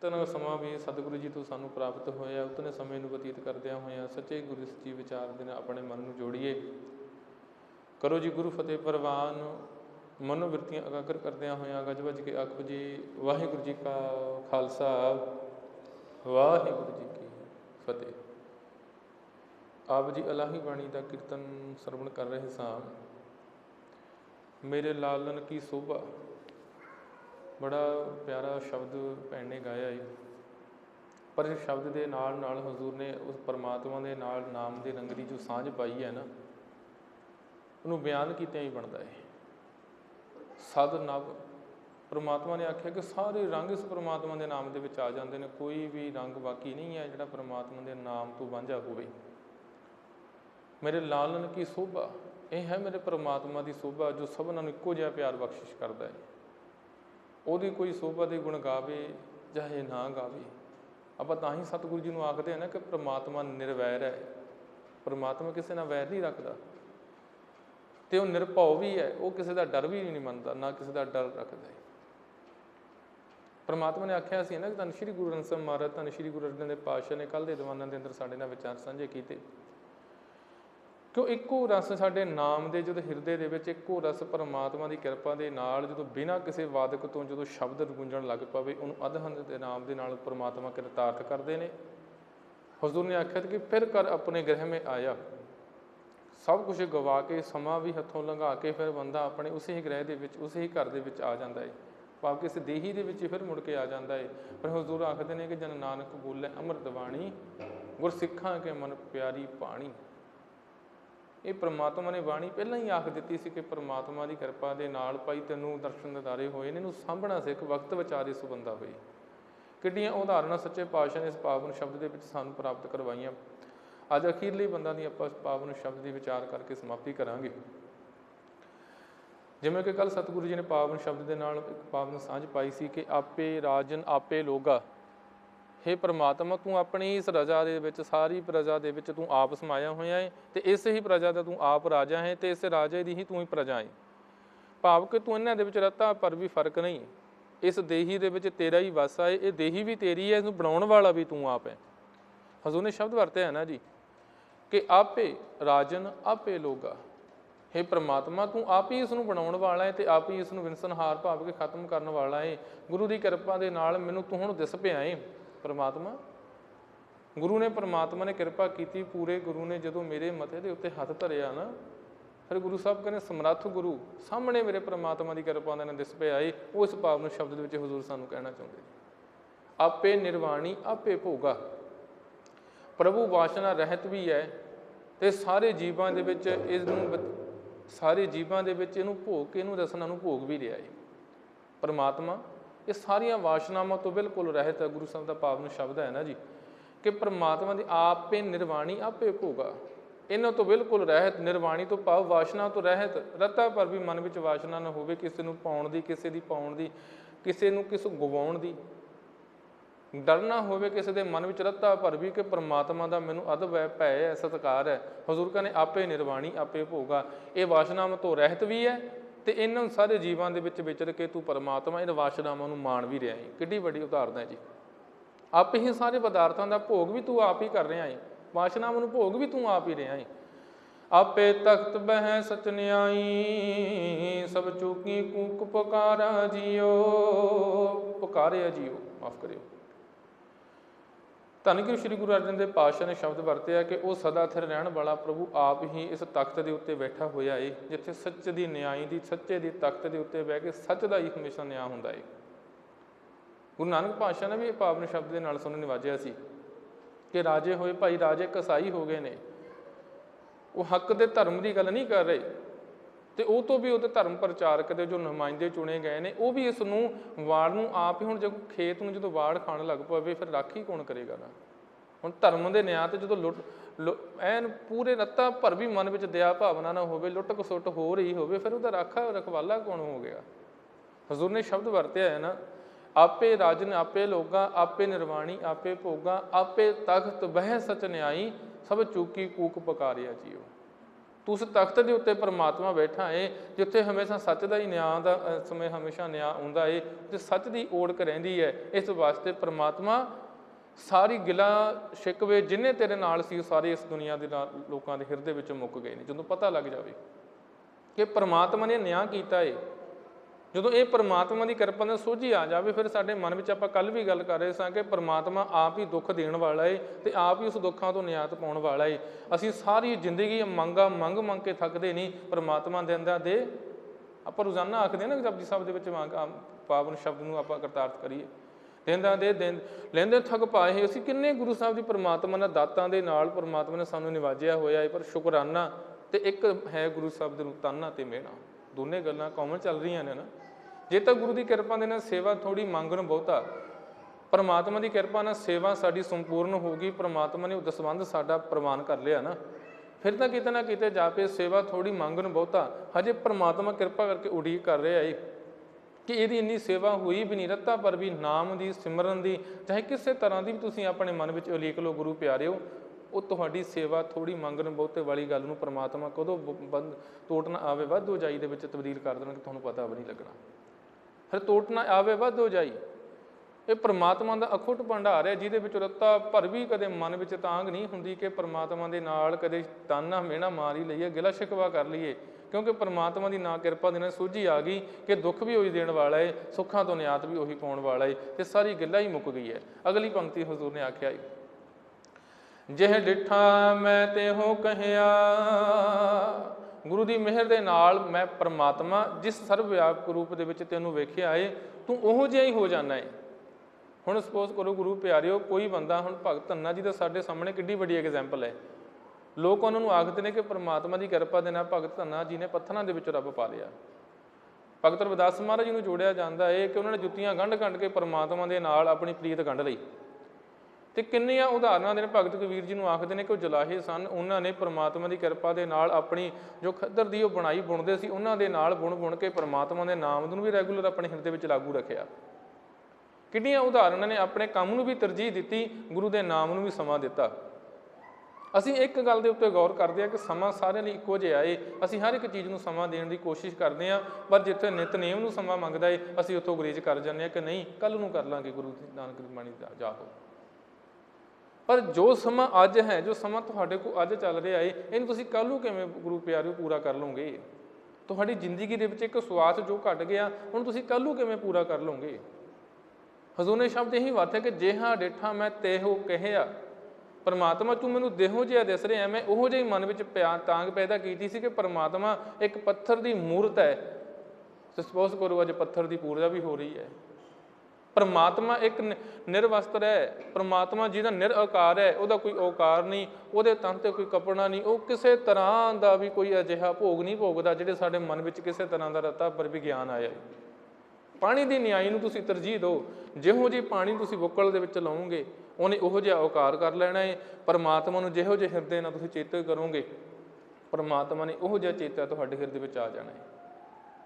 ਤਨ ਸਮਾਂ ਵੀ ਸਤਿਗੁਰੂ ਜੀ ਤੋਂ ਸਾਨੂੰ ਪ੍ਰਾਪਤ ਹੋਇਆ, ਉਤਨੇ ਸਮੇਂ ਨੂੰ ਬਤੀਤ ਕਰਦਿਆਂ ਹੋਇਆਂ ਸੱਚੇ ਗੁਰੂ ਸੱਚੀ ਵਿਚਾਰ ਦੇ ਨਾਲ ਆਪਣੇ ਮਨ ਨੂੰ ਜੋੜੀਏ। ਕਰੋ ਜੀ ਗੁਰੂ ਫਤਿਹ ਪ੍ਰਵਾਨ, ਮਨੋ ਬਿਰਤੀਆਂ ਇਕਾਗਰ ਕਰਦਿਆਂ ਹੋਇਆਂ ਗੱਜ ਵੱਜ ਕੇ ਆਖੋ ਜੀ, ਵਾਹਿਗੁਰੂ ਜੀ ਕਾ ਖਾਲਸਾ, ਵਾਹਿਗੁਰੂ ਜੀ ਕੀ ਫਤਿਹ। ਆਪ ਜੀ ਅਲਾਹੀ ਬਾਣੀ ਦਾ ਕੀਰਤਨ ਸਰਵਣ ਕਰ ਰਹੇ ਸਾਂ। ਮੇਰੇ ਲਾਲਨ ਕੀ ਸੋਭਾ ਬੜਾ ਪਿਆਰਾ ਸ਼ਬਦ ਭੈਣ ਨੇ ਗਾਇਆ ਹੈ ਪਰ ਇਸ ਸ਼ਬਦ ਦੇ ਨਾਲ ਨਾਲ ਹਜ਼ੂਰ ਨੇ ਉਸ ਪਰਮਾਤਮਾ ਦੇ ਨਾਲ ਨਾਮ ਦੇ ਰੰਗ ਦੀ ਜੋ ਸਾਂਝ ਪਾਈ ਹੈ ਨਾ, ਉਹਨੂੰ ਬਿਆਨ ਕੀਤਿਆਂ ਹੀ ਬਣਦਾ ਹੈ ਸਦ ਨਵ, ਪਰਮਾਤਮਾ ਨੇ ਆਖਿਆ ਕਿ ਸਾਰੇ ਰੰਗ ਇਸ ਪਰਮਾਤਮਾ ਦੇ ਨਾਮ ਦੇ ਵਿੱਚ ਆ ਜਾਂਦੇ ਨੇ, ਕੋਈ ਵੀ ਰੰਗ ਬਾਕੀ ਨਹੀਂ ਹੈ ਜਿਹੜਾ ਪਰਮਾਤਮਾ ਦੇ ਨਾਮ ਤੋਂ ਵਾਂਝਾ ਹੋਵੇ। ਮੇਰੇ ਲਾਲਨ ਕੀ ਸੋਭਾ? ਇਹ ਹੈ ਮੇਰੇ ਪਰਮਾਤਮਾ ਦੀ ਸੋਭਾ ਜੋ ਸਭਨਾਂ ਨੂੰ ਇੱਕੋ ਜਿਹਾ ਪਿਆਰ ਬਖਸ਼ਿਸ਼ ਕਰਦਾ ਹੈ ਉਹਦੀ ਕੋਈ ਸੋਭਾ ਦੇ ਗੁਣ ਗਾਵੇ ਚਾਹੇ ਨਾ ਗਾਵੇ। ਆਪਾਂ ਤਾਂ ਹੀ ਸਤਿਗੁਰੂ ਜੀ ਨੂੰ ਆਖਦੇ ਆ ਨਾ ਕਿ ਪ੍ਰਮਾਤਮਾ ਨਿਰਵੈਰ ਹੈ। ਪ੍ਰਮਾਤਮਾ ਕਿਸੇ ਨਾਲ ਵੈਰ ਨਹੀਂ ਰੱਖਦਾ। ਤੇ ਉਹ ਨਿਰਭਉ ਵੀ ਹੈ। ਉਹ ਕਿਸੇ ਦਾ ਡਰ ਵੀ ਨਹੀਂ ਮੰਨਦਾ, ਨਾ ਕਿਸੇ ਦਾ ਡਰ ਰੱਖਦਾ। ਪਰਮਾਤਮਾ ਨੇ ਆਖਿਆ ਸੀ ਨਾ ਕਿ ਧੰਨ ਸ਼੍ਰੀ ਗੁਰੂ ਗ੍ਰੰਥ ਸਾਹਿਬ ਮਹਾਰਾਜ, ਧੰਨ ਸ਼੍ਰੀ ਗੁਰੂ ਅਰਜਨ ਦੇਵ ਪਾਤਸ਼ਾਹ ਨੇ ਕੱਲ ਦੇ ਦੀਵਾਨਾਂ ਦੇ ਅੰਦਰ ਸਾਡੇ ਨਾਲ ਵਿਚਾਰ ਸਾਂਝੇ ਕੀਤੇ। ਕਿਉਂ ਇੱਕੋ ਰਸ ਸਾਡੇ ਨਾਮ ਦੇ, ਜਦੋਂ ਹਿਰਦੇ ਦੇ ਵਿੱਚ ਇੱਕੋ ਰਸ ਪਰਮਾਤਮਾ ਦੀ ਕਿਰਪਾ ਦੇ ਨਾਲ, ਜਦੋਂ ਬਿਨਾਂ ਕਿਸੇ ਵਾਦਕ ਤੋਂ ਜਦੋਂ ਸ਼ਬਦ ਗੂੰਜਣ ਲੱਗ ਪਵੇ, ਉਹਨੂੰ ਅਧਹਨ ਦੇ ਨਾਮ ਦੇ ਨਾਲ ਪਰਮਾਤਮਾ ਕਿਰਤਾਰਥ ਕਰਦੇ ਨੇ। ਹਜ਼ੂਰ ਨੇ ਆਖਿਆ ਕਿ ਫਿਰ ਕਰ ਆਪਣੇ ਗ੍ਰਹਿ ਮੇ ਆਇਆ। ਸਭ ਕੁਝ ਗਵਾ ਕੇ, ਸਮਾਂ ਵੀ ਹੱਥੋਂ ਲੰਘਾ ਕੇ, ਫਿਰ ਬੰਦਾ ਆਪਣੇ ਉਸੇ ਹੀ ਗ੍ਰਹਿ ਦੇ ਵਿੱਚ, ਉਸੇ ਹੀ ਘਰ ਦੇ ਵਿੱਚ ਆ ਜਾਂਦਾ ਹੈ ਭਾਵ ਕਿ ਇਸ ਦੇਹੀ ਦੇ ਵਿੱਚ ਫਿਰ ਮੁੜ ਕੇ ਆ ਜਾਂਦਾ ਹੈ ਪਰ ਹਜ਼ੂਰ ਆਖਦੇ ਨੇ ਕਿ ਜਨ ਨਾਨਕ ਬੋਲੇ, ਅੰਮ੍ਰਿਤ ਬਾਣੀ ਗੁਰ ਸਿੱਖਾਂ ਕੇ ਮਨ ਪਿਆਰੀ ਪਾਣੀ। ਇਹ ਪ੍ਰਮਾਤਮਾ ਨੇ ਬਾਣੀ ਪਹਿਲਾਂ ਹੀ ਆਖ ਦਿੱਤੀ ਸੀ ਕਿ ਪ੍ਰਮਾਤਮਾ ਦੀ ਕਿਰਪਾ ਦੇ ਨਾਲ ਭਾਈ ਤੈਨੂੰ ਦਰਸ਼ਨ ਦਿਦਾਰੇ ਹੋਏ ਨੇ, ਇਹਨੂੰ ਸਾਂਭਣਾ ਸਿੱਖ, ਵਕਤ ਵਿਚਾਰੇ ਸੁਬੰਦਾ ਹੋਈ। ਕਿੱਡੀਆਂ ਉਦਾਹਰਨਾਂ ਸੱਚੇ ਪਾਤਸ਼ਾਹ ਨੇ ਇਸ ਪਾਵਨ ਸ਼ਬਦ ਦੇ ਵਿੱਚ ਸਾਨੂੰ ਪ੍ਰਾਪਤ ਕਰਵਾਈਆਂ। ਅੱਜ ਅਖੀਰਲੀ ਬੰਦਾ ਦੀ ਆਪਾਂ ਪਾਵਨ ਸ਼ਬਦ ਦੀ ਵਿਚਾਰ ਕਰਕੇ ਸਮਾਪਤੀ ਕਰਾਂਗੇ। ਜਿਵੇਂ ਕਿ ਕੱਲ ਸਤਿਗੁਰੂ ਜੀ ਨੇ ਪਾਵਨ ਸ਼ਬਦ ਦੇ ਨਾਲ ਇੱਕ ਪਾਵਨ ਸਾਂਝ ਪਾਈ ਸੀ ਕਿ ਆਪੇ ਰਾਜਨ ਆਪੇ ਲੋਗਾ। ਹੇ ਪ੍ਰਮਾਤਮਾ, ਤੂੰ ਆਪਣੀ ਇਸ ਰਜਾ ਦੇ ਵਿੱਚ, ਸਾਰੀ ਪ੍ਰਜਾ ਦੇ ਵਿੱਚ ਤੂੰ ਆਪ ਸਮਾਇਆ ਹੋਇਆ ਹੈ ਤੇ ਇਸ ਹੀ ਪ੍ਰਜਾ ਦਾ ਤੂੰ ਆਪ ਰਾਜਾ ਹੈ ਤੇ ਇਸ ਰਾਜੇ ਦੀ ਹੀ ਤੂੰ ਹੀ ਪ੍ਰਜਾ ਹੈ। ਭਾਵ ਕਿ ਤੂੰ ਇਹਨਾਂ ਦੇ ਵਿੱਚ ਰਤਾ ਪਰ ਵੀ ਫ਼ਰਕ ਨਹੀਂ। ਇਸ ਦੇਹੀ ਦੇ ਵਿੱਚ ਤੇਰਾ ਹੀ ਵਾਸਾ ਹੈ, ਇਹ ਦੇਹੀ ਵੀ ਤੇਰੀ ਹੈ, ਇਹਨੂੰ ਬਣਾਉਣ ਵਾਲਾ ਵੀ ਤੂੰ ਆਪ ਹੈ। ਹਜ਼ੂਰ ਨੇ ਸ਼ਬਦ ਵਰਤਿਆ ਹੈ ਨਾ ਜੀ, ਕਿ ਆਪੇ ਰਾਜਨ, ਆਪੇ ਲੋਗਾ। ਹੇ ਪ੍ਰਮਾਤਮਾ, ਤੂੰ ਆਪ ਹੀ ਇਸ ਨੂੰ ਬਣਾਉਣ ਵਾਲਾ ਹੈ ਤੇ ਆਪ ਹੀ ਇਸ ਨੂੰ ਵਿੰਸਨਹਾਰ ਭਾਵ ਕੇ ਖਤਮ ਕਰਨ ਵਾਲਾ ਹੈ। ਗੁਰੂ ਦੀ ਕਿਰਪਾ ਦੇ ਨਾਲ ਮੈਨੂੰ ਤੂੰ ਹੁਣ ਦਿਸ ਪਿਆ ਹੈ। ਪਰਮਾਤਮਾ, ਗੁਰੂ ਨੇ ਪਰਮਾਤਮਾ ਨੇ ਕਿਰਪਾ ਕੀਤੀ, ਪੂਰੇ ਗੁਰੂ ਨੇ ਜਦੋਂ ਮੇਰੇ ਮੱਥੇ ਦੇ ਉੱਤੇ ਹੱਥ ਧਰਿਆ ਨਾ, ਫਿਰ ਗੁਰੂ ਸਾਹਿਬ ਕਹਿੰਦੇ, ਸਮਰੱਥ ਗੁਰੂ, ਸਾਹਮਣੇ ਮੇਰੇ ਪਰਮਾਤਮਾ ਦੀ ਕਿਰਪਾ ਦੇ ਨਾਲ ਦਿਸ ਪਿਆ ਏ, ਉਹ ਇਸ ਨੂੰ ਸ਼ਬਦ ਦੇ ਵਿੱਚ ਹਜ਼ੂਰ ਸਾਨੂੰ ਕਹਿਣਾ ਚਾਹੁੰਦੇ ਆਪੇ ਨਿਰਵਾਣੀ, ਆਪੇ ਭੋਗਾ, ਪ੍ਰਭੂ ਵਾਸ਼ਨਾ ਰਹਿਤ ਵੀ ਹੈ, ਤੇ ਸਾਰੇ ਜੀਵਾਂ ਦੇ ਵਿੱਚ ਇਸ ਨੂੰ ਸਾਰੇ ਜੀਵਾਂ ਦੇ ਵਿੱਚ ਇਹਨੂੰ ਭੋਗ ਕੇ ਇਹਨੂੰ ਰਸਨਾ ਨੂੰ ਭੋਗ ਵੀ ਰਿਹਾ ਹੈ ਪਰਮਾਤਮਾ ਇਹ ਸਾਰੀਆਂ ਵਾਸ਼ਨਾਵਾਂ ਤੋਂ ਬਿਲਕੁਲ ਰਹਿਤ ਹੈ। ਗੁਰੂ ਸਾਹਿਬ ਦਾ ਪਾਵਨ ਸ਼ਬਦ ਹੈ ਨਾ ਜੀ, ਕਿ ਪਰਮਾਤਮਾ ਦੀ ਆਪੇ ਨਿਰਵਾਣੀ ਆਪੇ ਭੋਗਾ। ਇਹਨਾਂ ਤੋਂ ਬਿਲਕੁਲ ਰਹਿਤ, ਨਿਰਵਾਣੀ ਤੋਂ ਭਾਵ ਵਾਸ਼ਨਾ ਤੋਂ ਰਹਿਤ, ਰਤਾ ਪਰ ਵੀ ਮਨ ਵਿੱਚ ਵਾਸ਼ਨਾ ਨਾ ਹੋਵੇ ਕਿਸੇ ਨੂੰ ਪਾਉਣ ਦੀ, ਕਿਸੇ ਦੀ ਪਾਉਣ ਦੀ, ਕਿਸੇ ਨੂੰ ਕਿਸ ਗਵਾਉਣ ਦੀ। ਡਰ ਨਾ ਹੋਵੇ ਕਿਸੇ ਦੇ ਮਨ ਵਿੱਚ ਰੱਤਾ ਭਰ ਵੀ ਕਿ ਪ੍ਰਮਾਤਮਾ ਦਾ ਮੈਨੂੰ ਅਦਬ ਹੈ ਭੈ ਹੈ, ਸਤਕਾਰ ਹੈ। ਹਜ਼ੂਰ ਨੇ ਆਪੇ ਨਿਰਵਾਣੀ, ਆਪੇ ਭੋਗਾ। ਇਹ ਵਾਸ਼ਨਾਵਾਂ ਤੋਂ ਰਹਿਤ ਵੀ ਹੈ ਤੇ ਇਹਨਾਂ ਸਾਰੇ ਜੀਵਾਂ ਦੇ ਵਿੱਚ ਵਿਚਰ ਕੇ ਤੂੰ ਪਰਮਾਤਮਾ, ਇਹਨਾਂ ਵਾਸ਼ਨਾਵਾਂ ਨੂੰ ਮਾਣ ਵੀ ਰਿਹਾ ਹੈ ਕਿੱਡੀ ਵੱਡੀ ਉਦਾਹਰਨ ਹੈ ਜੀ। ਆਪੇ ਹੀ ਸਾਰੇ ਪਦਾਰਥਾਂ ਦਾ ਭੋਗ ਵੀ ਤੂੰ ਆਪ ਹੀ ਕਰ ਰਿਹਾ ਹੈ ਵਾਸ਼ਨਾਵਾਂ ਨੂੰ ਭੋਗ ਵੀ ਤੂੰ ਆਪ ਹੀ ਰਿਹਾ ਹੈ ਆਪੇ ਤਖਤ ਬਹਿ ਸਚ ਨਿਆਈ ਸਭ ਚੂਕੀ ਕੂਕ ਪੁਕਾਰਾ ਜੀਓ। ਪੁਕਾਰਿਆ ਜੀਓ, ਮਾਫ ਕਰਿਓ। ਧੰਨ ਗੁਰੂ ਸ੍ਰੀ ਗੁਰੂ ਅਰਜਨ ਦੇਵ ਪਾਤਸ਼ਾਹ ਨੇ ਸ਼ਬਦ ਵਰਤਿਆ ਕਿ ਉਹ ਸਦਾ ਥਿਰ ਰਹਿਣ ਵਾਲਾ ਪ੍ਰਭੂ ਆਪ ਹੀ ਇਸ ਤਖਤ ਦੇ ਉੱਤੇ ਬੈਠਾ ਹੋਇਆ ਏ, ਜਿੱਥੇ ਸੱਚ ਦੀ ਨਿਆਈ ਦੀ, ਸੱਚੇ ਦੀ ਤਖਤ ਦੇ ਉੱਤੇ ਬਹਿ ਕੇ ਸੱਚ ਦਾ ਹੀ ਹਮੇਸ਼ਾ ਨਿਆਂ ਹੁੰਦਾ ਏ। ਗੁਰੂ ਨਾਨਕ ਪਾਤਸ਼ਾਹ ਨੇ ਵੀ ਇਹ ਪਾਵਨ ਸ਼ਬਦ ਦੇ ਨਾਲ ਸਾਨੂੰ ਨਿਵਾਜਿਆ ਸੀ ਕਿ ਰਾਜੇ ਹੋਏ ਭਾਈ ਰਾਜੇ ਕਸਾਈ ਹੋ ਗਏ ਨੇ। ਉਹ ਹੱਕ ਦੇ ਧਰਮ ਦੀ ਗੱਲ ਨਹੀਂ ਕਰ ਰਹੇ। ਤੇ ਉਹ ਤੋਂ ਵੀ ਉਹਦੇ ਧਰਮ ਪ੍ਰਚਾਰਕ ਦੇ ਜੋ ਨੁਮਾਇੰਦੇ ਚੁਣੇ ਗਏ ਨੇ, ਉਹ ਵੀ ਇਸ ਨੂੰ ਵਾੜ ਨੂੰ ਆਪ ਹੀ ਹੁਣ ਜੇ ਖੇਤ ਨੂੰ ਜਦੋਂ ਵਾੜ ਖਾਣ ਲੱਗ ਪਵੇ, ਫਿਰ ਰਾਖੀ ਕੌਣ ਕਰੇਗਾ ਨਾ? ਹੁਣ ਧਰਮ ਦੇ ਨਿਆਂ ਤੇ ਜਦੋਂ ਲੁੱਟ, ਲੁ- ਐਨ ਪੂਰੇ ਰੱਤਾ ਭਰ ਵੀ ਮਨ ਵਿੱਚ ਦਇਆ ਭਾਵਨਾ ਨਾ ਹੋਵੇ, ਲੁੱਟ ਕਸੁੱਟ ਹੋ ਰਹੀ ਹੋਵੇ, ਫਿਰ ਉਹਦਾ ਰਾਖਾ, ਰਖਵਾਲਾ ਕੌਣ ਹੋ ਗਿਆ? ਹਜ਼ੂਰ ਨੇ ਸ਼ਬਦ ਵਰਤਿਆ ਹੈ ਨਾ, ਆਪੇ ਰਾਜਨ ਆਪੇ ਲੋਗਾ ਆਪੇ ਨਿਰਵਾਣੀ, ਆਪੇ ਭੋਗਾ, ਆਪੇ ਤਖਤ, ਬਹਿ ਸਚ ਨਿਆਈ, ਸਭ ਚੂਕੀ ਕੂਕ ਪਕਾਰਿਆ ਜੀਓ। ਤੂੰ ਉਸ ਤਖਤ ਦੇ ਉੱਤੇ ਪਰਮਾਤਮਾ ਬੈਠਾ ਏ, ਜਿੱਥੇ ਹਮੇਸ਼ਾ ਸੱਚ ਦਾ ਹੀ ਨਿਆਂ ਦਾ ਸਮੇਂ ਹਮੇਸ਼ਾ ਨਿਆਂ ਆਉਂਦਾ ਏ, ਤੇ ਸੱਚ ਦੀ ਓੜਕ ਰਹਿੰਦੀ ਹੈ ਇਸ ਵਾਸਤੇ ਪਰਮਾਤਮਾ ਸਾਰੀ ਗਿਲਾ ਸ਼ਿਕਵੇ ਜਿੰਨੇ ਤੇਰੇ ਨਾਲ ਸੀ, ਉਹ ਸਾਰੇ ਇਸ ਦੁਨੀਆ ਦੇ ਨਾਲ ਲੋਕਾਂ ਦੇ ਹਿਰਦੇ ਵਿੱਚ ਮੁੱਕ ਗਏ ਨੇ, ਜਦੋਂ ਪਤਾ ਲੱਗ ਜਾਵੇ ਕਿ ਪਰਮਾਤਮਾ ਨੇ ਨਿਆਂ ਕੀਤਾ ਏ ਜਦੋਂ ਇਹ ਪਰਮਾਤਮਾ ਦੀ ਕਿਰਪਾ ਨਾਲ ਸੋਝੀ ਆ ਜਾਵੇ, ਫਿਰ ਸਾਡੇ ਮਨ ਵਿੱਚ ਆਪਾਂ ਕੱਲ ਵੀ ਗੱਲ ਕਰ ਰਹੇ ਸਾਂ ਕਿ ਪਰਮਾਤਮਾ ਆਪ ਹੀ ਦੁੱਖ ਦੇਣ ਵਾਲਾ ਏ ਤੇ ਆਪ ਹੀ ਉਸ ਦੁੱਖਾਂ ਤੋਂ ਨਿਆਤ ਪਾਉਣ ਵਾਲਾ ਏ। ਅਸੀਂ ਸਾਰੀ ਜ਼ਿੰਦਗੀ ਮੰਗਾ ਮੰਗ ਮੰਗ ਕੇ ਥੱਕਦੇ ਨਹੀਂ ਪਰਮਾਤਮਾ ਦਿੰਦਾ ਦੇ। ਆਪਾਂ ਰੋਜ਼ਾਨਾ ਆਖਦੇ ਹਾਂ ਨਾ ਜਪਜੀ ਸਾਹਿਬ ਦੇ ਵਿੱਚ ਮੰਗ ਪਾਵਨ ਸ਼ਬਦ ਨੂੰ ਆਪਾਂ ਕਰਤਾਰਥ ਕਰੀਏ। ਦਿੰਦਾ ਦੇ ਦਿਨ ਲੈਂਦੇ ਥੱਕ ਪਾਏ ਅਸੀਂ ਕਿੰਨੇ ਗੁਰੂ ਸਾਹਿਬ ਦੀ ਪਰਮਾਤਮਾ ਨਾਲ ਦਾਤਾਂ ਦੇ ਨਾਲ ਪਰਮਾਤਮਾ ਨੇ ਸਾਨੂੰ ਨਿਵਾਜਿਆ ਹੋਇਆ ਏ, ਪਰ ਸ਼ੁਕਰਾਨਾ ਤੇ ਇੱਕ ਹੈ ਗੁਰੂ ਸਾਹਿਬ ਦੇ ਨੂੰ ਤਾਨਾ ਤੇ ਮਿਹਣਾ। ਦੋਨੇ ਗੱਲਾਂ ਕਾਮਨ ਚੱਲ ਰਹੀਆਂ ਨੇ ਨਾ। ਜੇ ਤਾਂ ਗੁਰੂ ਦੀ ਕਿਰਪਾ ਦੇ ਨਾਲ ਸੇਵਾ ਥੋੜੀ ਮੰਗਣ ਬਹੁਤਾ, ਪਰਮਾਤਮਾ ਦੀ ਕਿਰਪਾ ਨਾਲ ਸੇਵਾ ਸਾਡੀ ਸੰਪੂਰਨ ਹੋ ਗਈ, ਪਰਮਾਤਮਾ ਨੇ ਉਹ ਦਸਵੰਧ ਸਾਡਾ ਪ੍ਰਮਾਨ ਕਰ ਲਿਆ ਨਾ। ਫਿਰ ਤਾਂ ਕਿਤੇ ਨਾ ਕਿਤੇ ਜਾ ਕੇ ਸੇਵਾ ਥੋੜੀ ਮੰਗਣ ਬਹੁਤਾ, ਹਜੇ ਪਰਮਾਤਮਾ ਕਿਰਪਾ ਕਰਕੇ ਉਡੀਕ ਕਰ ਰਿਹਾ ਏ। ਕਿ ਇਹਦੀ ਇੰਨੀ ਸੇਵਾ ਹੋਈ ਵੀ ਨਹੀਂ, ਰੱਤਾ ਪਰ ਵੀ ਨਾਮ ਦੀ, ਸਿਮਰਨ ਦੀ, ਚਾਹੇ ਕਿਸੇ ਤਰ੍ਹਾਂ ਦੀ ਵੀ ਤੁਸੀਂ ਆਪਣੇ ਮਨ ਵਿੱਚ ਉਲੀਕ ਲਓ, ਗੁਰੂ ਪਿਆਰਿਓ ਉਹ ਤੁਹਾਡੀ ਸੇਵਾ ਥੋੜੀ ਮੰਗਣ ਬਹੁਤੇ ਵਾਲੀ ਗੱਲ ਨੂੰ ਪ੍ਰਮਾਤਮਾ ਕਦੋਂ ਬ- ਬੰਦ, ਤੋਟ ਨਾ ਆਵੇ, ਵੱਧ ਹੋ ਜਾਈ ਦੇ ਵਿੱਚ ਤਬਦੀਲ ਕਰ ਦੇਣਾ ਕਿ ਤੁਹਾਨੂੰ ਪਤਾ ਵੀ ਨਹੀਂ ਲੱਗਣਾ। ਫਿਰ ਤੋਟ ਨਾ ਆਵੇ, ਵੱਧ ਹੋ ਜਾਈ। ਇਹ ਪ੍ਰਮਾਤਮਾ ਦਾ ਅਖੁੱਟ ਭੰਡਾਰ ਹੈ, ਜਿਹਦੇ ਵਿੱਚ ਰੱਤਾ ਭਰ ਵੀ ਕਦੇ ਮਨ ਵਿੱਚ ਤਾਂਗ ਨਹੀਂ ਹੁੰਦੀ ਕਿ ਪ੍ਰਮਾਤਮਾ ਦੇ ਨਾਲ ਕਦੇ ਤਾਨਾ ਮਿਹਣਾ ਮਾਰ ਹੀ ਲਈਏ, ਗਿਲਾ ਸ਼ਿਕਵਾ ਕਰ ਲਈਏ। ਕਿਉਂਕਿ ਪ੍ਰਮਾਤਮਾ ਦੀ ਨਾ ਕਿਰਪਾ ਦੇ ਨਾਲ ਸੋਝੀ ਆ ਗਈ ਕਿ ਦੁੱਖ ਵੀ ਉਹੀ ਦੇਣ ਵਾਲਾ ਏ, ਸੁੱਖਾਂ ਤੋਂ ਨਿਆਤ ਵੀ ਉਹੀ ਪਾਉਣ ਵਾਲਾ ਏ, ਤੇ ਸਾਰੀ ਗਿੱਲਾ ਹੀ ਮੁੱਕ ਗਈ ਹੈ। ਅਗਲੀ ਪੰਕਤੀ ਹਜ਼ੂਰ ਨੇ ਆਖਿਆ ਜਿਹ ਡਿਠਾ ਮੈਂ ਤੇ ਹੋ ਕਹਿਆ। ਗੁਰੂ ਦੀ ਮਿਹਰ ਦੇ ਨਾਲ ਮੈਂ ਪਰਮਾਤਮਾ ਜਿਸ ਸਰਵ ਵਿਆਪਕ ਰੂਪ ਦੇ ਵਿੱਚ ਤੈਨੂੰ ਵੇਖਿਆ ਏ, ਤੂੰ ਉਹੋ ਜਿਹਾ ਹੀ ਹੋ ਜਾਣਾ ਏ। ਹੁਣ ਸਪੋਜ਼ ਕਰੋ ਗੁਰੂ ਪਿਆਰਿਓ, ਕੋਈ ਬੰਦਾ ਹੁਣ ਭਗਤ ਧੰਨਾ ਜੀ ਦਾ ਸਾਡੇ ਸਾਹਮਣੇ ਕਿੱਡੀ ਵੱਡੀ ਐਗਜ਼ਾਮਪਲ ਹੈ ਲੋਕ ਉਹਨਾਂ ਨੂੰ ਆਖਦੇ ਨੇ ਕਿ ਪਰਮਾਤਮਾ ਦੀ ਕਿਰਪਾ ਦੇ ਨਾਲ ਭਗਤ ਧੰਨਾ ਜੀ ਨੇ ਪੱਥਰਾਂ ਦੇ ਵਿੱਚ ਰੱਬ ਪਾ ਲਿਆ। ਭਗਤ ਰਵਿਦਾਸ ਮਹਾਰਾਜ ਜੀ ਨੂੰ ਜੋੜਿਆ ਜਾਂਦਾ ਹੈ ਕਿ ਉਹਨਾਂ ਨੇ ਜੁੱਤੀਆਂ ਗੰਢ-ਗੰਢ ਕੇ ਪਰਮਾਤਮਾ ਦੇ ਨਾਲ ਆਪਣੀ ਪ੍ਰੀਤ ਗੰਢ ਲਈ। ਤੇ ਕਿੰਨੀਆਂ ਉਦਾਹਰਨਾਂ ਦੇ ਨੇ, ਭਗਤ ਕਬੀਰ ਜੀ ਨੂੰ ਆਖਦੇ ਨੇ ਕਿ ਉਹ ਜਲਾਹੇ ਸਨ, ਉਹਨਾਂ ਨੇ ਪ੍ਰਮਾਤਮਾ ਦੀ ਕਿਰਪਾ ਦੇ ਨਾਲ ਆਪਣੀ ਜੋ ਖੱਦਰ ਦੀ ਉਹ ਬਣਾਈ ਬੁਣਦੇ ਸੀ, ਉਹਨਾਂ ਦੇ ਨਾਲ ਬੁਣ ਬੁਣ ਕੇ ਪ੍ਰਮਾਤਮਾ ਦੇ ਨਾਮ ਨੂੰ ਵੀ ਰੈਗੂਲਰ ਆਪਣੇ ਹਿਰਦੇ ਵਿੱਚ ਲਾਗੂ ਰੱਖਿਆ। ਕਿੰਨੀਆਂ ਉਦਾਹਰਨਾਂ ਨੇ ਆਪਣੇ ਕੰਮ ਨੂੰ ਵੀ ਤਰਜੀਹ ਦਿੱਤੀ, ਗੁਰੂ ਦੇ ਨਾਮ ਨੂੰ ਵੀ ਸਮਾਂ ਦਿੱਤਾ। ਅਸੀਂ ਇੱਕ ਗੱਲ ਦੇ ਉੱਤੇ ਗੌਰ ਕਰਦੇ ਹਾਂ ਕਿ ਸਮਾਂ ਸਾਰਿਆਂ ਲਈ ਇੱਕੋ ਜਿਹਾ ਏ, ਅਸੀਂ ਹਰ ਇੱਕ ਚੀਜ਼ ਨੂੰ ਸਮਾਂ ਦੇਣ ਦੀ ਕੋਸ਼ਿਸ਼ ਕਰਦੇ ਹਾਂ, ਪਰ ਜਿੱਥੇ ਨਿਤਨੇਮ ਨੂੰ ਸਮਾਂ ਮੰਗਦਾ ਏ, ਅਸੀਂ ਉੱਥੋਂ ਗੁਰੇਜ਼ ਕਰ ਜਾਂਦੇ ਹਾਂ ਕਿ ਨਹੀਂ ਕੱਲ ਨੂੰ ਕਰ ਲਾਂਗੇ ਗੁਰੂ ਨਾਨਕ ਦੀ ਬਾਣੀ ਦਾ ਜਾਪੋ। ਪਰ ਜੋ ਸਮਾਂ ਅੱਜ ਹੈ, ਜੋ ਸਮਾਂ ਤੁਹਾਡੇ ਕੋਲ ਅੱਜ ਚੱਲ ਰਿਹਾ ਏ, ਇਹਨੂੰ ਤੁਸੀਂ ਕੱਲ ਨੂੰ ਕਿਵੇਂ ਗੁਰੂ ਪਿਆਰਿਓ ਪੂਰਾ ਕਰ ਲਓਗੇ? ਤੁਹਾਡੀ ਜ਼ਿੰਦਗੀ ਦੇ ਵਿੱਚ ਇੱਕ ਸਵਾਸ ਜੋ ਘਟ ਗਿਆ ਹੁਣ ਤੁਸੀਂ ਕੱਲ ਨੂੰ ਕਿਵੇਂ ਪੂਰਾ ਕਰ ਲਓਗੇ? ਹਜ਼ੂਰ ਨੇ ਸ਼ਬਦ ਇਹੀ ਵਰਤਿਆ ਕਿ ਜਿਹਾ ਡੇਠਾ ਮੈਂ ਤੇਹੋ ਕਹਿਆ, ਪਰਮਾਤਮਾ ਤੂੰ ਮੈਨੂੰ ਦੇਹੋ ਜਿਹਾ ਦਿਸ ਰਿਹਾ, ਮੈਂ ਉਹੋ ਜਿਹੀ ਮਨ ਵਿੱਚ ਪਿਆ ਤਾਂਗ ਪੈਦਾ ਕੀਤੀ ਸੀ ਕਿ ਪਰਮਾਤਮਾ ਇੱਕ ਪੱਥਰ ਦੀ ਮੂਰਤ ਹੈ। ਸਪੋਜ਼ ਕਰੋ ਅੱਜ ਪੱਥਰ ਦੀ ਪੂਜਾ ਵੀ ਹੋ ਰਹੀ ਹੈ। ਪਰਮਾਤਮਾ ਇੱਕ ਨਿ- ਨਿਰਵਸਤਰ ਹੈ ਪਰਮਾਤਮਾ ਜਿਹਦਾ ਨਿਰਆਕਾਰ ਹੈ, ਉਹਦਾ ਕੋਈ ਔਕਾਰ ਨਹੀਂ, ਉਹਦੇ ਤਨ ਤੇ ਕੋਈ ਕਪੜਾ ਨਹੀਂ, ਉਹ ਕਿਸੇ ਤਰ੍ਹਾਂ ਦਾ ਵੀ ਕੋਈ ਅਜਿਹਾ ਭੋਗ ਨਹੀਂ ਭੋਗਦਾ ਜਿਹੜੇ ਸਾਡੇ ਮਨ ਵਿੱਚ ਕਿਸੇ ਤਰ੍ਹਾਂ ਦਾ ਰਤਾ ਪਰ ਵਿਗਿਆਨ ਆਇਆ ਪਾਣੀ ਦੀ ਨਿਆਈ ਨੂੰ ਤੁਸੀਂ ਤਰਜੀਹ ਦਿਓ, ਜਿਹੋ ਜਿਹੀ ਪਾਣੀ ਤੁਸੀਂ ਬੁੱਕਲ ਦੇ ਵਿੱਚ ਲਾਓਗੇ ਉਹਨੇ ਉਹੋ ਜਿਹਾ ਔਕਾਰ ਕਰ ਲੈਣਾ ਹੈ ਪਰਮਾਤਮਾ ਨੂੰ ਜਿਹੋ ਜਿਹੇ ਹਿਰਦੇ ਨਾਲ ਤੁਸੀਂ ਚੇਤੇ ਕਰੋਗੇ, ਪਰਮਾਤਮਾ ਨੇ ਉਹੋ ਜਿਹਾ ਚੇਤਾ ਤੁਹਾਡੇ ਹਿਰਦੇ ਵਿੱਚ ਆ ਜਾਣਾ ਹੈ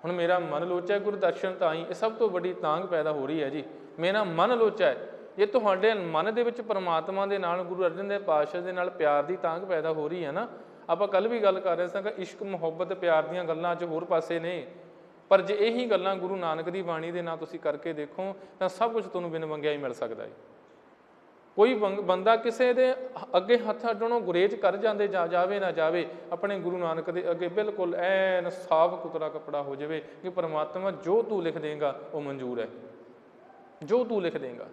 ਹੁਣ ਮੇਰਾ ਮਨ ਲੋਚਾ ਹੈ ਗੁਰਦਰਸ਼ਨ ਤਾਂ ਹੀ, ਇਹ ਸਭ ਤੋਂ ਵੱਡੀ ਤਾਂਗ ਪੈਦਾ ਹੋ ਰਹੀ ਹੈ ਜੀ। ਮੇਰਾ ਮਨ ਲੋਚਾ ਹੈ। ਜੇ ਤੁਹਾਡੇ ਮਨ ਦੇ ਵਿੱਚ ਪਰਮਾਤਮਾ ਦੇ ਨਾਲ, ਗੁਰੂ ਅਰਜਨ ਦੇਵ ਪਾਤਸ਼ਾਹ ਦੇ ਨਾਲ ਪਿਆਰ ਦੀ ਤਾਂਗ ਪੈਦਾ ਹੋ ਰਹੀ ਹੈ ਨਾ, ਆਪਾਂ ਕੱਲ ਵੀ ਗੱਲ ਕਰ ਰਹੇ ਸਾਂ ਕਿ ਇਸ਼ਕ, ਮੁਹੱਬਤ, ਪਿਆਰ ਦੀਆਂ ਗੱਲਾਂ ਅੱਜ ਹੋਰ ਪਾਸੇ ਨੇ। ਪਰ ਜੇ ਇਹੀ ਗੱਲਾਂ ਗੁਰੂ ਨਾਨਕ ਦੀ ਬਾਣੀ ਦੇ ਨਾਲ ਤੁਸੀਂ ਕਰਕੇ ਦੇਖੋ, ਤਾਂ ਸਭ ਕੁਝ ਤੁਹਾਨੂੰ ਬਿਨ ਮੰਗਿਆ ਹੀ ਮਿਲ ਸਕਦਾ ਹੈ। ਕੋਈ ਬੰਗ- ਬੰਦਾ ਕਿਸੇ ਦੇ ਅੱਗੇ ਹੱਥ ਅੱਡਣੋਂ ਗੁਰੇਜ ਕਰ ਜਾਂਦੇ ਜਾ ਜਾਵੇ ਨਾ ਜਾਵੇ, ਆਪਣੇ ਗੁਰੂ ਨਾਨਕ ਦੇ ਅੱਗੇ ਬਿਲਕੁਲ ਐਨ ਸਾਫ਼ ਕੁਤਰਾ ਕਪੜਾ ਹੋ ਜਾਵੇ ਕਿ ਪਰਮਾਤਮਾ ਜੋ ਤੂੰ ਲਿਖ ਦੇਗਾ, ਉਹ ਮਨਜ਼ੂਰ ਹੈ। ਜੋ ਤੂੰ ਲਿਖ ਦੇਗਾ।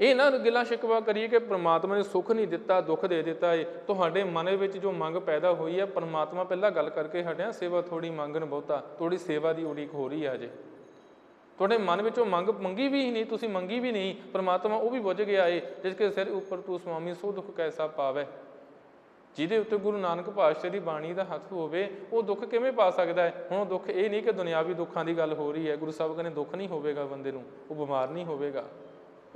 ਇਹ ਨਾ ਗਿਲਾ ਸ਼ਿਕਵਾ ਕਰੀਏ ਕਿ ਪ੍ਰਮਾਤਮਾ ਨੇ ਸੁੱਖ ਨਹੀਂ ਦਿੱਤਾ, ਦੁੱਖ ਦੇ ਦਿੱਤਾ ਏ। ਤੁਹਾਡੇ ਮਨ ਵਿੱਚ ਜੋ ਮੰਗ ਪੈਦਾ ਹੋਈ ਹੈ ਪ੍ਰਮਾਤਮਾ ਪਹਿਲਾਂ ਗੱਲ ਕਰਕੇ ਹਟਿਆ, ਸੇਵਾ ਥੋੜੀ ਮੰਗਣ ਬਹੁਤਾ ਥੋੜੀ ਸੇਵਾ ਦੀ ਉਡੀਕ ਹੋ ਰਹੀ ਹੈ ਅਜੇ ਤੁਹਾਡੇ ਮਨ ਵਿੱਚੋਂ ਮੰਗ ਮੰਗੀ ਵੀ ਨਹੀਂ, ਤੁਸੀਂ ਮੰਗੀ ਵੀ ਨਹੀਂ, ਪ੍ਰਮਾਤਮਾ ਉਹ ਵੀ ਬੁੱਝ ਗਿਆ ਏ, ਜਿਸ ਕੇ ਸਿਰ ਉੱਪਰ ਤੂੰ ਸੁਆਮੀ ਸੋ ਦੁੱਖ ਕੈਸਾ ਪਾਵੇ। ਜਿਹਦੇ ਉੱਤੇ ਗੁਰੂ ਨਾਨਕ ਪਾਤਸ਼ਾਹ ਦੀ ਬਾਣੀ ਦਾ ਹੱਥ ਹੋਵੇ, ਉਹ ਦੁੱਖ ਕਿਵੇਂ ਪਾ ਸਕਦਾ ਹੈ ਹੁਣ ਦੁੱਖ ਇਹ ਨਹੀਂ ਕਿ ਦੁਨਿਆਵੀ ਦੁੱਖਾਂ ਦੀ ਗੱਲ ਹੋ ਰਹੀ ਹੈ ਗੁਰੂ ਸਾਹਿਬ ਕਹਿੰਦੇ ਦੁੱਖ ਨਹੀਂ ਹੋਵੇਗਾ ਬੰਦੇ ਨੂੰ, ਉਹ ਬਿਮਾਰ ਨਹੀਂ ਹੋਵੇਗਾ।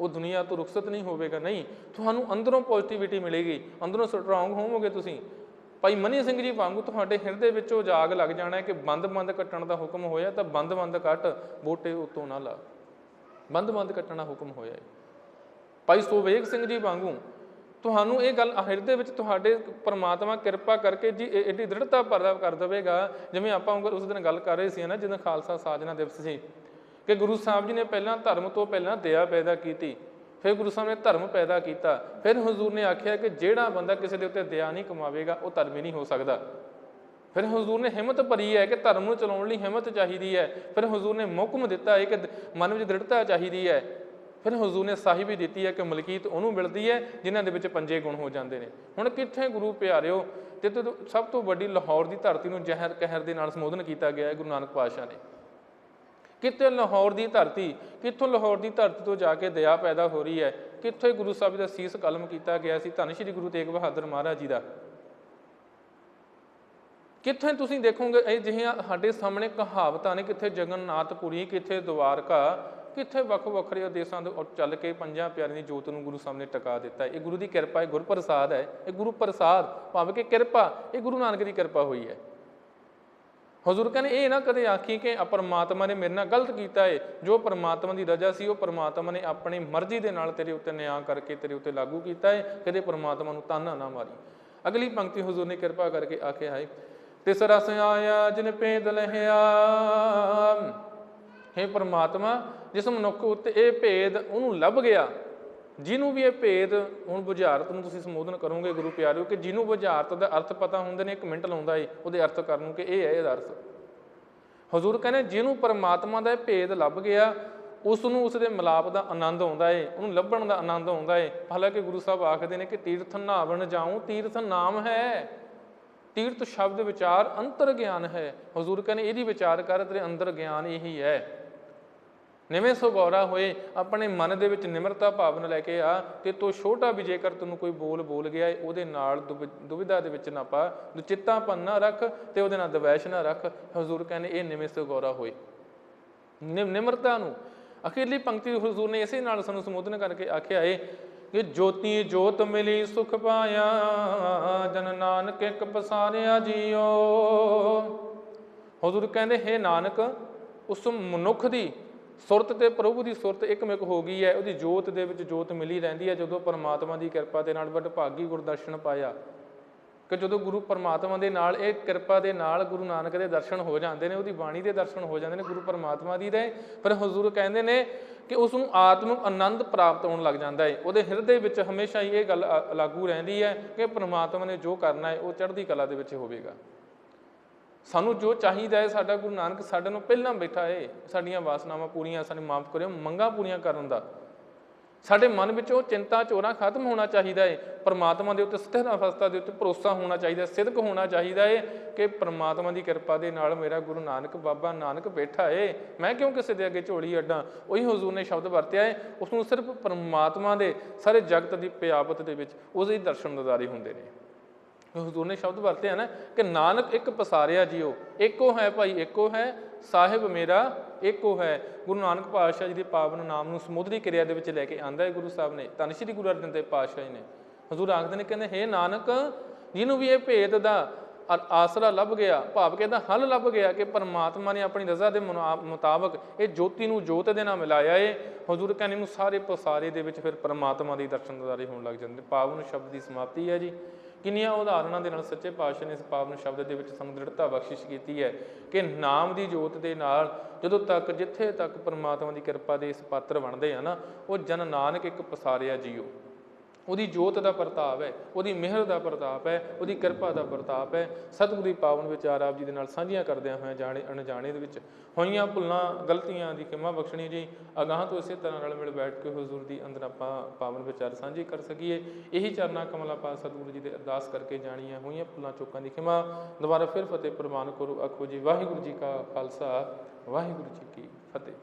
ਉਹ ਦੁਨੀਆ ਤੋਂ ਰੁਖਸਤ ਨਹੀਂ ਹੋਵੇਗਾ। ਨਹੀਂ, ਤੁਹਾਨੂੰ ਅੰਦਰੋਂ ਪੋਜ਼ਿਟਿਵਿਟੀ ਮਿਲੇਗੀ। ਅੰਦਰੋਂ ਸਟਰੋਂਗ ਹੋਵੋਗੇ ਤੁਸੀਂ। ਭਾਈ ਮਨੀ ਸਿੰਘ ਜੀ ਵਾਂਗੂ ਤੁਹਾਡੇ ਹਿਰਦੇ ਵਿੱਚੋਂ ਜਾਗ ਲੱਗ ਜਾਣਾ ਹੈ ਕਿ ਬੰਦ-ਬੰਦ ਕੱਟਣ ਦਾ ਹੁਕਮ ਹੋਇਆ ਤਾਂ ਬੰਦ-ਬੰਦ ਕੱਟ, ਬੋਟੇ ਉਤੋਂ ਨਾ ਲਾ। ਬੰਦ-ਬੰਦ ਕੱਟਣ ਦਾ ਹੁਕਮ ਹੋਇਆ ਹੈ। ਭਾਈ ਸੁਵੇਗ ਸਿੰਘ ਜੀ ਵਾਂਗੂ ਤੁਹਾਨੂੰ ਇਹ ਗੱਲ ਹਿਰਦੇ ਵਿੱਚ ਤੁਹਾਡੇ ਪਰਮਾਤਮਾ ਕਿਰਪਾ ਕਰਕੇ ਜੀ ਐਡੀ ਦ੍ਰਿੜਤਾ ਪੈਦਾ ਕਰ ਦੇਵੇਗਾ, ਜਿਵੇਂ ਆਪਾਂ ਉਹ ਉਸ ਦਿਨ ਗੱਲ ਕਰ ਰਹੇ ਸੀ ਨਾ ਜਦੋਂ ਖਾਲਸਾ ਸਾਜਨਾ ਦਿਵਸ ਸੀ, ਕਿ ਗੁਰੂ ਸਾਹਿਬ ਜੀ ਨੇ ਪਹਿਲਾਂ ਧਰਮ ਤੋਂ ਪਹਿਲਾਂ ਦਇਆ ਪੈਦਾ ਕੀਤੀ। ਫਿਰ ਗੁਰੂ ਸਾਹਿਬ ਨੇ ਧਰਮ ਪੈਦਾ ਕੀਤਾ। ਫਿਰ ਹਜ਼ੂਰ ਨੇ ਆਖਿਆ ਕਿ ਜਿਹੜਾ ਬੰਦਾ ਕਿਸੇ ਦੇ ਉੱਤੇ ਦਇਆ ਨਹੀਂ ਕਮਾਵੇਗਾ, ਉਹ ਧਰਮੀ ਨਹੀਂ ਹੋ ਸਕਦਾ। ਫਿਰ ਹਜ਼ੂਰ ਨੇ ਹਿੰਮਤ ਭਰੀ ਹੈ ਕਿ ਧਰਮ ਨੂੰ ਚਲਾਉਣ ਲਈ ਹਿੰਮਤ ਚਾਹੀਦੀ ਹੈ। ਫਿਰ ਹਜ਼ੂਰ ਨੇ ਮੁਕਮ ਦਿੱਤਾ ਹੈ ਕਿ ਮਨ ਵਿੱਚ ਦ੍ਰਿੜਤਾ ਚਾਹੀਦੀ ਹੈ। ਫਿਰ ਹਜ਼ੂਰ ਨੇ ਸਾਹਿਬੀ ਦਿੱਤੀ ਹੈ ਕਿ ਮਲਕੀਤ ਉਹਨੂੰ ਮਿਲਦੀ ਹੈ, ਜਿਨ੍ਹਾਂ ਦੇ ਵਿੱਚ ਪੰਜੇ ਗੁਣ ਹੋ ਜਾਂਦੇ ਨੇ। ਹੁਣ ਕਿੱਥੇ ਗੁਰੂ ਪਿਆਰਿਓ? ਤੇ ਸਭ ਤੋਂ ਵੱਡੀ ਲਾਹੌਰ ਦੀ ਧਰਤੀ ਨੂੰ ਜ਼ਹਿਰ ਕਹਿਰ ਦੇ ਨਾਲ ਸੰਬੋਧਨ ਕੀਤਾ ਗਿਆ ਹੈ ਗੁਰੂ ਨਾਨਕ ਪਾਤਸ਼ਾਹ ਨੇ। ਕਿੱਥੇ ਲਾਹੌਰ ਦੀ ਧਰਤੀ, ਕਿੱਥੋਂ ਲਾਹੌਰ ਦੀ ਧਰਤੀ ਤੋਂ ਜਾ ਕੇ ਦਇਆ ਪੈਦਾ ਹੋ ਰਹੀ ਹੈ, ਕਿੱਥੇ ਗੁਰੂ ਸਾਹਿਬ ਦਾ ਸੀਸ ਕਲਮ ਕੀਤਾ ਗਿਆ ਸੀ, ਧੰਨ ਸ਼੍ਰੀ ਗੁਰੂ ਤੇਗ ਬਹਾਦਰ ਮਹਾਰਾਜ ਜੀ ਦਾ। ਕਿੱਥੇ ਤੁਸੀਂ ਦੇਖੋਗੇ, ਇਹ ਜਿਹੀਆਂ ਸਾਡੇ ਸਾਹਮਣੇ ਕਹਾਵਤਾਂ ਨੇ, ਕਿੱਥੇ ਜਗਨਨਾਥਪੁਰੀ, ਕਿੱਥੇ ਦਵਾਰਕਾ ਕਿੱਥੇ ਵੱਖ ਵੱਖਰੇ ਉਦੇਸ਼ਾਂ ਦੇ ਚੱਲ ਕੇ ਪੰਜਾਂ ਪਿਆਰਿਆਂ ਦੀ ਜੋਤ ਨੂੰ ਗੁਰੂ ਸਾਹਮਣੇ ਟਿਕਾ ਦਿੱਤਾ ਇਹ ਗੁਰੂ ਦੀ ਕਿਰਪਾ ਹੈ ਗੁਰਪ੍ਰਸਾਦ ਹੈ, ਇਹ ਗੁਰੂ ਪ੍ਰਸਾਦ ਭਾਵੇਂ ਕਿ ਕਿਰਪਾ, ਇਹ ਗੁਰੂ ਨਾਨਕ ਦੀ ਕਿਰਪਾ ਹੋਈ ਹੈ। ਹਜ਼ੂਰ ਕਹਿੰਦੇ, ਇਹ ਨਾ ਕਦੇ ਆਖੀ ਕਿ ਆ ਪਰਮਾਤਮਾ ਨੇ ਮੇਰੇ ਨਾਲ ਗਲਤ ਕੀਤਾ ਹੈ ਜੋ ਪਰਮਾਤਮਾ ਦੀ ਰਜ਼ਾ ਸੀ, ਉਹ ਪਰਮਾਤਮਾ ਨੇ ਆਪਣੀ ਮਰਜ਼ੀ ਦੇ ਨਾਲ ਤੇਰੇ ਉੱਤੇ ਨਿਆਂ ਕਰਕੇ ਤੇਰੇ ਉੱਤੇ ਲਾਗੂ ਕੀਤਾ ਹੈ ਕਦੇ ਪਰਮਾਤਮਾ ਨੂੰ ਤਾਨਾ ਨਾ ਮਾਰੀ। ਅਗਲੀ ਪੰਕਤੀ ਹਜ਼ੂਰ ਨੇ ਕਿਰਪਾ ਕਰਕੇ ਆਖਿਆ ਹੈ ਤਿਸ ਰਸ ਆਇਆ, ਜਿਨ ਪੇਦ ਲਹਿਆ। ਹੈ ਪਰਮਾਤਮਾ, ਜਿਸ ਮਨੁੱਖ ਉੱਤੇ ਇਹ ਭੇਦ ਉਹਨੂੰ ਲੱਭ ਗਿਆ। ਜਿਹਨੂੰ ਵੀ ਇਹ ਭੇਦ ਹੁਣ ਬੁਝਾਰਤ ਨੂੰ ਤੁਸੀਂ ਸੰਬੋਧਨ ਕਰੋਗੇ ਗੁਰੂ ਪਿਆਰਿਓ ਕਿ ਜਿਹਨੂੰ ਬੁਝਾਰਤ ਦਾ ਅਰਥ ਪਤਾ ਹੁੰਦੇ ਨੇ, ਇੱਕ ਮਿੰਟ ਲਾਉਂਦਾ ਏ, ਉਹਦੇ ਅਰਥ ਕਰਨ ਨੂੰ ਕਿ ਇਹ ਹੈ ਇਹਦਾ ਅਰਥ। ਹਜ਼ੂਰ ਕਹਿੰਦੇ, ਜਿਹਨੂੰ ਪਰਮਾਤਮਾ ਦਾ ਇਹ ਭੇਦ ਲੱਭ ਗਿਆ ਉਸ ਨੂੰ ਉਸ ਦੇ ਮਿਲਾਪ ਦਾ ਆਨੰਦ ਆਉਂਦਾ ਏ, ਉਹਨੂੰ ਲੱਭਣ ਦਾ ਆਨੰਦ ਆਉਂਦਾ ਏ। ਹਾਲਾਂਕਿ ਗੁਰੂ ਸਾਹਿਬ ਆਖਦੇ ਨੇ ਕਿ ਤੀਰਥ ਨਾਵਣ ਜਾਉ ਤੀਰਥ ਨਾਮ ਹੈ। ਤੀਰਥ ਸ਼ਬਦ ਵਿਚਾਰ ਅੰਤਰ ਗਿਆਨ ਹੈ। ਹਜ਼ੂਰ ਕਹਿੰਦੇ, ਇਹਦੀ ਵਿਚਾਰ ਕਰ ਤੇਰੇ ਅੰਦਰ ਗਿਆਨ ਇਹੀ ਹੈ। ਨਿਵੇਂ ਸੁਗੌਰਾ ਹੋਏ, ਆਪਣੇ ਮਨ ਦੇ ਵਿੱਚ ਨਿਮਰਤਾ ਭਾਵਨਾ ਲੈ ਕੇ ਆ, ਤੇ ਤੋ ਛੋਟਾ ਵੀ ਜੇਕਰ ਤੈਨੂੰ ਕੋਈ ਬੋਲ ਬੋਲ ਗਿਆ ਏ, ਉਹਦੇ ਨਾਲ ਦੁਵਿ- ਦੁਵਿਧਾ ਦੇ ਵਿੱਚ ਨਾ ਪਾ ਦੁਚਿੱਤਾਪਨ ਨਾ ਰੱਖ, ਤੇ ਉਹਦੇ ਨਾਲ ਦਵੈਸ਼ ਨਾ ਰੱਖ। ਹਜ਼ੂਰ ਕਹਿੰਦੇ ਇਹ ਨਿਵੇਂ ਸੁਗੌਰਾ ਹੋਏ। ਨਿ- ਨਿਮਰਤਾ ਨੂੰ। ਅਖੀਰਲੀ ਪੰਕਤੀ ਹਜ਼ੂਰ ਨੇ ਇਸੇ ਨਾਲ ਸਾਨੂੰ ਸੰਬੋਧਨ ਕਰਕੇ ਆਖਿਆ ਏ ਕਿ ਜੋਤੀ ਜੋਤ ਮਿਲੀ ਸੁਖ ਪਾਇਆ, ਜਨ ਨਾਨਕ ਇੱਕ ਪਸਾਰਿਆ ਜੀਓ। ਹਜ਼ੂਰ ਕਹਿੰਦੇ, ਹੈ ਨਾਨਕ, ਉਸ ਮਨੁੱਖ ਦੀ ਸੁਰਤ ਤੇ ਪ੍ਰਭੂ ਦੀ ਸੁਰਤ ਇੱਕਮਿਕ ਹੋ ਗਈ ਹੈ, ਉਹਦੀ ਜੋਤ ਦੇ ਵਿੱਚ ਜੋਤ ਮਿਲੀ ਰਹਿੰਦੀ ਹੈ, ਜਦੋਂ ਪਰਮਾਤਮਾ ਦੀ ਕਿਰਪਾ ਦੇ ਨਾਲ ਵਡਭਾਗੀ ਗੁਰਦਰਸ਼ਨ ਪਾਇਆ, ਕਿ ਜਦੋਂ ਗੁਰੂ ਪਰਮਾਤਮਾ ਦੇ ਨਾਲ, ਇਹ ਕਿਰਪਾ ਦੇ ਨਾਲ ਗੁਰੂ ਨਾਨਕ ਦੇ ਦਰਸ਼ਨ ਹੋ ਜਾਂਦੇ ਨੇ, ਉਹਦੀ ਬਾਣੀ ਦੇ ਦਰਸ਼ਨ ਹੋ ਜਾਂਦੇ ਨੇ, ਗੁਰੂ ਪਰਮਾਤਮਾ ਦੀ ਦੇ ਪਰ ਹਜ਼ੂਰ ਕਹਿੰਦੇ ਨੇ ਕਿ ਉਸ ਨੂੰ ਆਤਮਿਕ ਆਨੰਦ ਪ੍ਰਾਪਤ ਹੋਣ ਲੱਗ ਜਾਂਦਾ ਹੈ। ਉਹਦੇ ਹਿਰਦੇ ਵਿੱਚ ਹਮੇਸ਼ਾ ਹੀ ਇਹ ਗੱਲ ਲਾਗੂ ਰਹਿੰਦੀ ਹੈ ਕਿ ਪਰਮਾਤਮਾ ਨੇ ਜੋ ਕਰਨਾ ਹੈ, ਉਹ ਚੜ੍ਹਦੀ ਕਲਾ ਦੇ ਵਿੱਚ ਹੋਵੇਗਾ। ਸਾਨੂੰ ਜੋ ਚਾਹੀਦਾ ਹੈ, ਸਾਡਾ ਗੁਰੂ ਨਾਨਕ ਸਾਡੇ ਨੂੰ ਪਹਿਲਾਂ ਬੈਠਾ ਹੈ ਸਾਡੀਆਂ ਵਾਸਨਾਵਾਂ ਪੂਰੀਆਂ ਸਾਨੂੰ ਮਾਫ ਕਰਿਓ, ਮੰਗਾਂ ਪੂਰੀਆਂ ਕਰਨ ਦਾ। ਸਾਡੇ ਮਨ ਵਿੱਚ ਉਹ ਚਿੰਤਾ, ਚੋਰਾ ਖਤਮ ਹੋਣਾ ਚਾਹੀਦਾ ਹੈ ਪਰਮਾਤਮਾ ਦੇ ਉੱਤੇ ਸਥਿਰ ਅਵਸਥਾ ਦੇ ਉੱਤੇ ਭਰੋਸਾ ਹੋਣਾ ਚਾਹੀਦਾ ਹੈ ਸਿਦਕ ਹੋਣਾ ਚਾਹੀਦਾ ਹੈ ਕਿ ਪਰਮਾਤਮਾ ਦੀ ਕਿਰਪਾ ਦੇ ਨਾਲ ਮੇਰਾ ਗੁਰੂ ਨਾਨਕ, ਬਾਬਾ ਨਾਨਕ ਬੈਠਾ ਏ। ਮੈਂ ਕਿਉਂ ਕਿਸੇ ਦੇ ਅੱਗੇ ਝੋਲੀ ਅੱਡਾਂ? ਉਹੀ ਹਜ਼ੂਰ ਨੇ ਸ਼ਬਦ ਵਰਤਿਆ ਹੈ ਉਸ ਨੂੰ ਸਿਰਫ ਪਰਮਾਤਮਾ ਦੇ ਸਾਰੇ ਜਗਤ ਦੀ ਪਿਆਪਤ ਦੇ ਵਿੱਚ ਉਸ ਦੇ ਦਰਸ਼ਨ ਨਜ਼ਾਰੇ ਹੁੰਦੇ ਨੇ। ਹਜ਼ੂਰ ਨੇ ਸ਼ਬਦ ਵਰਤਿਆ ਨਾ ਕਿ ਨਾਨਕ ਇੱਕ ਪਸਾਰਿਆ ਜੀਓ, ਇੱਕੋ ਹੈ ਭਾਈ, ਇੱਕੋ ਹੈ, ਸਾਹਿਬ ਮੇਰਾ, ਇੱਕੋ ਹੈ। ਗੁਰੂ ਨਾਨਕ ਪਾਤਸ਼ਾਹ ਜੀ ਦੇ ਪਾਵਨ ਨਾਮ ਨੂੰ ਸਮੁੱਦਰੀ ਕਿਰਿਆ ਦੇ ਵਿੱਚ ਲੈ ਕੇ ਆਂਦਾ ਹੈ ਗੁਰੂ ਸਾਹਿਬ ਨੇ, ਧੰਨ ਸ਼੍ਰੀ ਗੁਰੂ ਅਰਜਨ ਦੇਵ ਪਾਤਸ਼ਾਹ ਜੀ ਨੇ। ਹਜ਼ੂਰ ਆਖਦੇ ਨੇ, ਕਹਿੰਦੇ, ਹੇ ਨਾਨਕ, ਜਿਹਨੂੰ ਵੀ ਇਹ ਭੇਦ ਦਾ ਆ- ਆਸਰਾ ਲੱਭ ਗਿਆ, ਭਾਵ ਕਿ ਇਹਦਾ ਹੱਲ ਲੱਭ ਗਿਆ ਕਿ ਪਰਮਾਤਮਾ ਨੇ ਆਪਣੀ ਰਜ਼ਾ ਦੇ ਮੁਨਾ- ਮੁਤਾਬਕ ਇਹ ਜੋਤੀ ਨੂੰ ਜੋਤ ਦੇ ਨਾਲ ਮਿਲਾਇਆ ਏ, ਹਜ਼ੂਰ ਕਹਿੰਦੇ ਨੂੰ ਸਾਰੇ ਪਸਾਰੇ ਦੇ ਵਿੱਚ ਫਿਰ ਪਰਮਾਤਮਾ ਦੀ ਦਰਸ਼ਨ ਹੋਣ ਲੱਗ ਜਾਂਦੇ ਪਾਵਨ ਸ਼ਬਦ ਦੀ ਸਮਾਪਤੀ ਹੈ ਜੀ। ਕਿੰਨੀਆਂ ਉਦਾਹਰਨਾਂ ਦੇ ਨਾਲ ਸੱਚੇ ਪਾਤਸ਼ਾਹ ਨੇ ਇਸ ਪਾਵਨ ਸ਼ਬਦ ਦੇ ਵਿੱਚ ਸਾਨੂੰ ਦ੍ਰਿੜਤਾ ਬਖਸ਼ਿਸ਼ ਕੀਤੀ ਹੈ ਕਿ ਨਾਮ ਦੀ ਜੋਤ ਦੇ ਨਾਲ ਜਦੋਂ ਤੱਕ, ਜਿੱਥੇ ਤੱਕ ਪਰਮਾਤਮਾ ਦੀ ਕਿਰਪਾ ਦੇ ਇਸ ਪਾਤਰ ਬਣਦੇ ਆ ਨਾ, ਉਹ ਜਨ ਨਾਨਕ ਇੱਕ ਪਸਾਰਿਆ ਜੀਓ। ਉਹਦੀ ਜੋਤ ਦਾ ਪ੍ਰਤਾਪ ਹੈ, ਉਹਦੀ ਮਿਹਰ ਦਾ ਪ੍ਰਤਾਪ ਹੈ, ਉਹਦੀ ਕਿਰਪਾ ਦਾ ਪ੍ਰਤਾਪ ਹੈ। ਸਤਿਗੁਰੂ ਦੀ ਪਾਵਨ ਵਿਚਾਰ ਆਪ ਜੀ ਦੇ ਨਾਲ ਸਾਂਝੀਆਂ ਕਰਦਿਆਂ ਹੋਇਆਂ ਜਾਣੇ, ਅਣਜਾਣੇ ਦੇ ਵਿੱਚ ਹੋਈਆਂ ਭੁੱਲਾਂ, ਗਲਤੀਆਂ ਦੀ ਖਿਮਾ ਬਖਸ਼ਣੀ ਜੀ, ਅਗਾਹ ਤੋਂ ਇਸੇ ਤਰ੍ਹਾਂ ਨਾਲ ਮਿਲ ਬੈਠ ਕੇ ਹੁਜ਼ੂਰ ਦੀ ਅੰਦਰ ਆਪਾਂ ਪਾਵਨ ਵਿਚਾਰ ਸਾਂਝੇ ਕਰ ਸਕੀਏ। ਇਹੀ ਚਰਨਾ ਕਮਲਾ ਪਾ ਸਤਿਗੁਰੂ ਜੀ ਦੇ ਅਰਦਾਸ ਕਰਕੇ ਜਾਣੀਆਂ ਹੋਈਆਂ ਭੁੱਲਾਂ, ਚੁੱਕਾਂ ਦੀ ਖਿਮਾ। ਦੁਬਾਰਾ ਫਿਰ ਫਤਿਹ ਪ੍ਰਮਾਨ ਕਰੋ ਆਖੋ ਜੀ, ਵਾਹਿਗੁਰੂ ਜੀ ਕਾ ਖਾਲਸਾ, ਵਾਹਿਗੁਰੂ ਜੀ ਕੀ ਫਤਿਹ।